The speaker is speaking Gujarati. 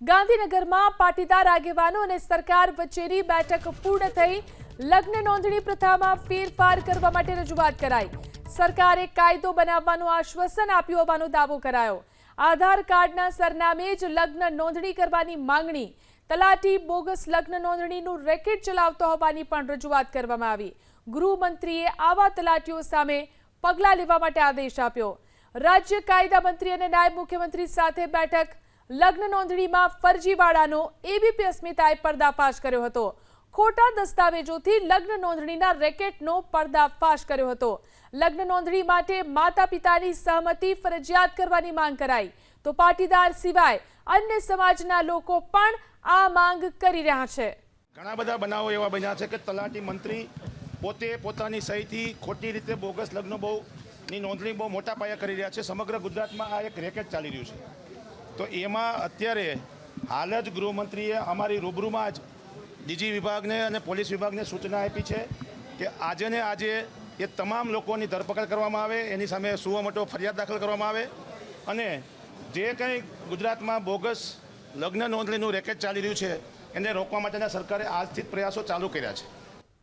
ગાંધીનગરમાં પાટીદાર આગેવાનો અને સરકાર વચ્ચેની બેઠક પૂર્ણ થઈ. લગ્ન નોંધણી પ્રથામાં ફેરફાર કરવા માટે રજૂઆત કરાઈ. સરકારે કાયદો બનાવવાનું આશ્વાસન આપ્યું હોવાનો દાવો કરાયો. આધાર કાર્ડના સરનામે જ લગ્ન નોંધણી કરવાની માંગણી. તલાટી બોગસ લગ્ન નોંધણીનું રેકેટ ચલાવતો હોવાની પણ રજૂઆત કરવામાં આવી. ગૃહમંત્રીએ આવા તલાટીઓ સામે પગલાં લેવા માટે આદેશ આપ્યો. રાજ્ય કાયદા મંત્રી અને નાયબ મુખ્યમંત્રી સાથે બેઠક લગ્ન નોંધણીમાં ફરજીવાળાનો એબીપી અસ્મિતાએ પર્દાફાશ કર્યો હતો. ખોટા દસ્તાવેજોથી લગ્ન નોંધણીના રેકેટનો પર્દાફાશ કર્યો હતો. લગ્ન નોંધણી માટે માતા પિતાની સહમતિ ફરજિયાત કરવાની માંગ કરાઈ. તો પાટીદાર સિવાય અન્ય સમાજના લોકો પણ આ માંગ કરી રહ્યા છે. ઘણા બધા બનાવો એવા બન્યા છે કે તલાટી મંત્રી પોતે પોતાની સહીથી ખોટી રીતે બોગસ લગ્ન બહુ ની નોંધણી બહુ મોટા પાયે કરી રહ્યા છે. સમગ્ર ગુજરાતમાં આ એક રેકેટ ચાલી રહ્યું છે. તો એમાં અત્યારે હાલ જ ગૃહમંત્રીએ અમારી રૂબરૂમાં જ ડીજી વિભાગને અને પોલીસ વિભાગને સૂચના આપી છે કે આજે ને આજે એ તમામ લોકોની ધરપકડ કરવામાં આવે, એની સામે સુવમટો ફરિયાદ દાખલ કરવામાં આવે અને જે કંઈ ગુજરાતમાં બોગસ લગ્ન નોંધણીનું રેકેટ ચાલી રહ્યું છે, એને રોકવા માટેના સરકારે આજથી જ પ્રયાસો ચાલુ કર્યા છે.